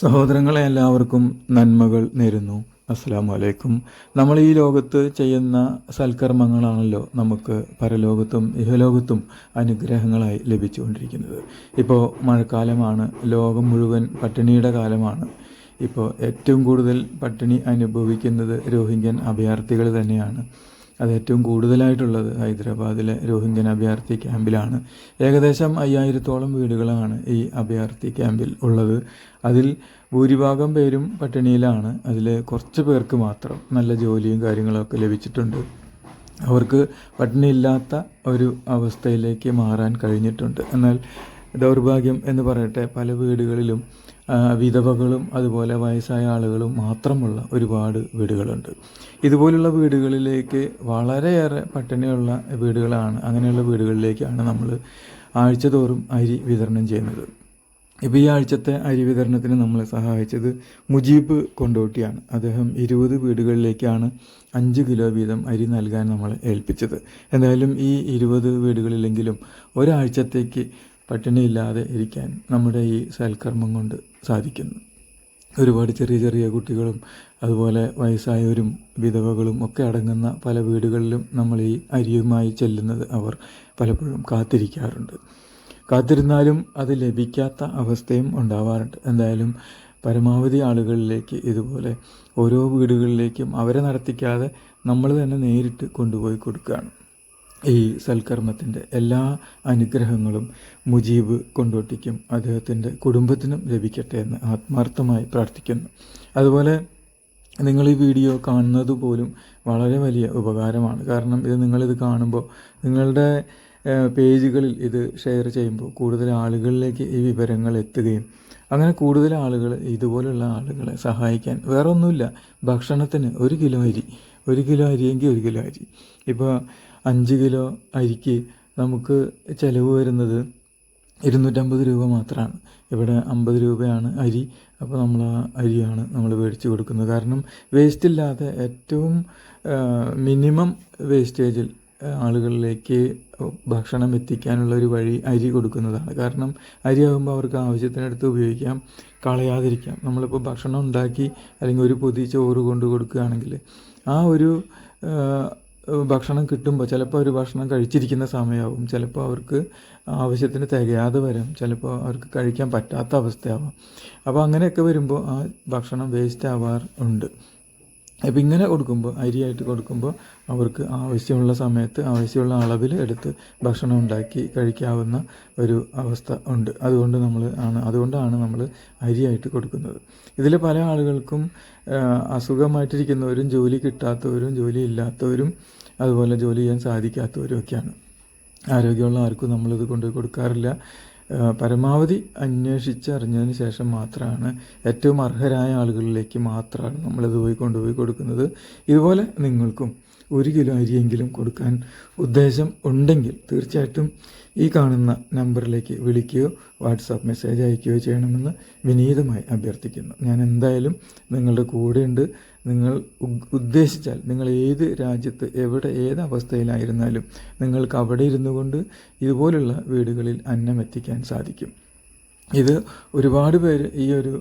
സഹോദരങ്ങളെ എല്ലാവർക്കും നന്മകൾ നേരുന്നു. അസ്സാം വലൈക്കും നമ്മൾ ഈ ലോകത്ത് ചെയ്യുന്ന സൽക്കർമ്മങ്ങളാണല്ലോ നമുക്ക് പരലോകത്തും ഇഹലോകത്തും അനുഗ്രഹങ്ങളായി ലഭിച്ചുകൊണ്ടിരിക്കുന്നത്. ഇപ്പോൾ മഴക്കാലമാണ് ലോകം മുഴുവൻ പട്ടിണിയുടെ കാലമാണ്. ഇപ്പോൾ ഏറ്റവും കൂടുതൽ പട്ടിണി അനുഭവിക്കുന്നത് രോഹിംഗ്യൻ അഭയാർത്ഥികൾ തന്നെയാണ്. അത് ഏറ്റവും കൂടുതലായിട്ടുള്ളത് ഹൈദരാബാദിലെ രോഹിംഗ്യൻ അഭയാർത്ഥി ക്യാമ്പിലാണ്. ഏകദേശം അയ്യായിരത്തോളം വീടുകളാണ് ഈ അഭയാർത്ഥി ക്യാമ്പിൽ ഉള്ളത്. അതിൽ ഭൂരിഭാഗം പേരും പട്ടിണിയിലാണ്. അതിൽ കുറച്ച് പേർക്ക് മാത്രം നല്ല ജോലിയും കാര്യങ്ങളൊക്കെ ലഭിച്ചിട്ടുണ്ട്. അവർക്ക് പട്ടിണിയില്ലാത്ത ഒരു അവസ്ഥയിലേക്ക് മാറാൻ കഴിഞ്ഞിട്ടുണ്ട്. എന്നാൽ ദൗർഭാഗ്യം എന്ന് പറയട്ടെ പല വീടുകളിലും വിധവകളും അതുപോലെ വയസ്സായ ആളുകളും മാത്രമുള്ള ഒരുപാട് വീടുകളുണ്ട്. ഇതുപോലുള്ള വീടുകളിലേക്ക് വളരെയേറെ പട്ടിണിയുള്ള വീടുകളാണ് അങ്ങനെയുള്ള വീടുകളിലേക്കാണ് നമ്മൾ ആഴ്ചതോറും അരി വിതരണം ചെയ്യുന്നത്. ഇപ്പോൾ ഈ ആഴ്ചത്തെ അരി വിതരണത്തിന് നമ്മളെ സഹായിച്ചത് മുജീബ് കൊണ്ടോട്ടിയാണ്. അദ്ദേഹം ഇരുപത് വീടുകളിലേക്കാണ് അഞ്ച് കിലോ വീതം അരി നൽകാൻ നമ്മളെ ഏൽപ്പിച്ചത്. എന്തായാലും ഈ ഇരുപത് വീടുകളിലെങ്കിലും ഒരാഴ്ചത്തേക്ക് പട്ടിണിയില്ലാതെ ഇരിക്കാൻ നമ്മുടെ ഈ സൽക്കർമ്മം കൊണ്ട് സാധിക്കുന്നു. ഒരുപാട് ചെറിയ ചെറിയ കുട്ടികളും അതുപോലെ വയസ്സായവരും വിധവകളും ഒക്കെ അടങ്ങുന്ന പല വീടുകളിലും നമ്മൾ ഈ അരിയുമായി ചെല്ലുന്നത് അവർ പലപ്പോഴും കാത്തിരിക്കാറുണ്ട്. കാത്തിരുന്നാലും അത് ലഭിക്കാത്ത അവസ്ഥയും ഉണ്ടാവാറുണ്ട്. എന്തായാലും പരമാവധി ആളുകളിലേക്ക് ഇതുപോലെ ഓരോ വീടുകളിലേക്കും അവരെ നടത്തിക്കാതെ നമ്മൾ തന്നെ നേരിട്ട് കൊണ്ടുപോയി കൊടുക്കുകയാണ്. ഈ സൽക്കർമ്മത്തിന്റെ എല്ലാ അനുഗ്രഹങ്ങളും മുജീബ് കൊണ്ടോട്ടിക്കും അദ്ദേഹത്തിന്റെ കുടുംബത്തിനും ലഭിക്കട്ടെ എന്ന് ആത്മാർത്ഥമായി പ്രാർത്ഥിക്കുന്നു. അതുപോലെ നിങ്ങൾ ഈ വീഡിയോ കാണുന്നത് പോലും വളരെ വലിയ ഉപകാരമാണ്. കാരണം ഇത് നിങ്ങളിത് കാണുമ്പോൾ നിങ്ങളുടെ പേജുകളിൽ ഇത് ഷെയർ ചെയ്യുമ്പോൾ കൂടുതൽ ആളുകളിലേക്ക് ഈ വിവരങ്ങൾ എത്തുകയും അങ്ങനെ കൂടുതൽ ആളുകൾ ഇതുപോലുള്ള ആളുകളെ സഹായിക്കാൻ വേറൊന്നുമില്ല. ഭക്ഷണത്തിന് ഒരു കിലോ അരി ഒരു കിലോ അരിയെങ്കിൽ ഒരു കിലോ അരി. ഇപ്പോൾ അഞ്ച് കിലോ അരിക്ക് നമുക്ക് ചിലവ് വരുന്നത് ഇരുന്നൂറ്റമ്പത് രൂപ മാത്രമാണ്. ഇവിടെ അമ്പത് രൂപയാണ് അരി. അപ്പോൾ നമ്മൾ ആ അരിയാണ് നമ്മൾ മേടിച്ച് കൊടുക്കുന്നത്. കാരണം വേസ്റ്റ് ഇല്ലാതെ ഏറ്റവും മിനിമം വേസ്റ്റേജിൽ ആളുകളിലേക്ക് ഭക്ഷണം എത്തിക്കാനുള്ള ഒരു വഴി അരി കൊടുക്കുന്നതാണ്. കാരണം അരി ആകുമ്പോൾ അവർക്ക് ആവശ്യത്തിനടുത്ത് ഉപയോഗിക്കാം കളയാതിരിക്കാം. നമ്മളിപ്പോൾ ഭക്ഷണം ഉണ്ടാക്കി അല്ലെങ്കിൽ ഒരു പൊതി ചോറ് കൊണ്ട് കൊടുക്കുകയാണെങ്കിൽ ആ ഒരു ഭക്ഷണം കിട്ടുമ്പോൾ ചിലപ്പോൾ അവർ ഭക്ഷണം കഴിച്ചിരിക്കുന്ന സമയമാവും ചിലപ്പോൾ അവർക്ക് ആവശ്യത്തിന് തികയാതെ വരും. ചിലപ്പോൾ അവർക്ക് കഴിക്കാൻ പറ്റാത്ത അവസ്ഥയാവാം. അപ്പോൾ അങ്ങനെയൊക്കെ വരുമ്പോൾ ആ ഭക്ഷണം വേസ്റ്റ് ആവാറുണ്ട് അപ്പോൾ ഇങ്ങനെ കൊടുക്കുമ്പോൾ അരിയായിട്ട് കൊടുക്കുമ്പോൾ അവർക്ക് ആവശ്യമുള്ള സമയത്ത് ആവശ്യമുള്ള അളവിൽ എടുത്ത് ഭക്ഷണം ഉണ്ടാക്കി കഴിക്കാവുന്ന ഒരു അവസ്ഥ ഉണ്ട്. അതുകൊണ്ട് നമ്മൾ ആണ് അതുകൊണ്ടാണ് നമ്മൾ അരിയായിട്ട് കൊടുക്കുന്നത്. ഇതിൽ പല ആളുകൾക്കും അസുഖമായിട്ടിരിക്കുന്നവരും ജോലി കിട്ടാത്തവരും ജോലി ഇല്ലാത്തവരും അതുപോലെ ജോലി ചെയ്യാൻ സാധിക്കാത്തവരും ഒക്കെയാണ്. ആരോഗ്യമുള്ള ആർക്കും നമ്മളിത് കൊണ്ടുപോയി കൊടുക്കാറില്ല. പരമാവധി അന്വേഷിച്ചറിഞ്ഞതിന് ശേഷം മാത്രമാണ് ഏറ്റവും അർഹരായ ആളുകളിലേക്ക് മാത്രമാണ് നമ്മളിത് പോയി കൊണ്ടുപോയി കൊടുക്കുന്നത്. ഇതുപോലെ നിങ്ങൾക്കും ഒരു കിലോ അരിയെങ്കിലും കൊടുക്കാൻ ഉദ്ദേശം ഉണ്ടെങ്കിൽ തീർച്ചയായിട്ടും ഈ കാണുന്ന നമ്പറിലേക്ക് വിളിക്കുകയോ വാട്സാപ്പ് മെസ്സേജ് അയക്കുകയോ ചെയ്യണമെന്ന് വിനീതമായി അഭ്യർത്ഥിക്കുന്നു. ഞാൻ എന്തായാലും നിങ്ങളുടെ കൂടെയുണ്ട്. നിങ്ങൾ ഉദ്ദേശിച്ചാൽ നിങ്ങൾ ഏത് രാജ്യത്ത് എവിടെ ഏത് അവസ്ഥയിലായിരുന്നാലും നിങ്ങൾക്ക് അവിടെ ഇരുന്നു കൊണ്ട് ഇതുപോലുള്ള വീടുകളിൽ അന്നം എത്തിക്കാൻ സാധിക്കും. ഇത് ഒരുപാട് പേര് ഈ ഒരു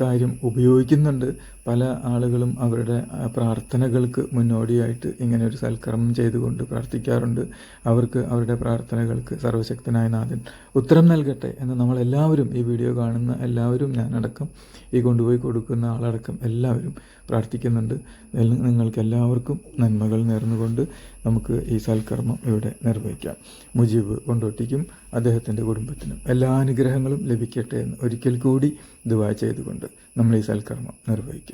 കാര്യം ഉപയോഗിക്കുന്നുണ്ട്. പല ആളുകളും അവരുടെ പ്രാർത്ഥനകൾക്ക് മുന്നോടിയായിട്ട് ഇങ്ങനെ ഒരു സൽക്കർമ്മം ചെയ്തുകൊണ്ട് പ്രാർത്ഥിക്കാറുണ്ട്. അവർക്ക് അവരുടെ പ്രാർത്ഥനകൾക്ക് സർവശക്തനായ നാഥൻ ഉത്തരം നൽകട്ടെ എന്ന് നമ്മളെല്ലാവരും ഈ വീഡിയോ കാണുന്ന എല്ലാവരും ഞാനടക്കം ഈ കൊണ്ടുപോയി കൊടുക്കുന്ന ആളടക്കം എല്ലാവരും പ്രാർത്ഥിക്കുന്നുണ്ട്. നിങ്ങൾക്ക് എല്ലാവർക്കും നന്മകൾ നേർന്നുകൊണ്ട് നമുക്ക് ഈ സൽക്കർമ്മം ഇവിടെ നിർവഹിക്കാം. മുജീബ് കൊണ്ടോട്ടിക്കും അദ്ദേഹത്തിന്റെ കുടുംബത്തിനും എല്ലാ അനുഗ്രഹങ്ങളും ലഭിക്കട്ടെ എന്ന് ഒരിക്കൽ കൂടി ദുവാ ചെയ്തുകൊണ്ട് നമ്മൾ ഈ സൽക്കർമ്മം നിർവഹിക്കും.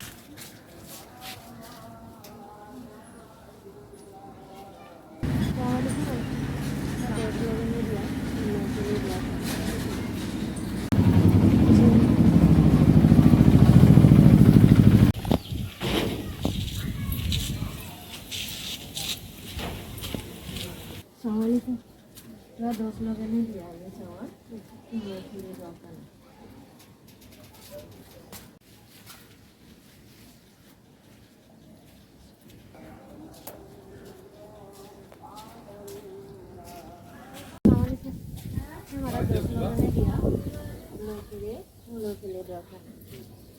थोड़ा दोस्त लोगों ने दिया ये सवाल तुम लोग के लिए दुआ करना सवालिकुम हमारा दोस्त लोगों ने दिया हम लोग के लिए हम लोग के लिए दुआ करना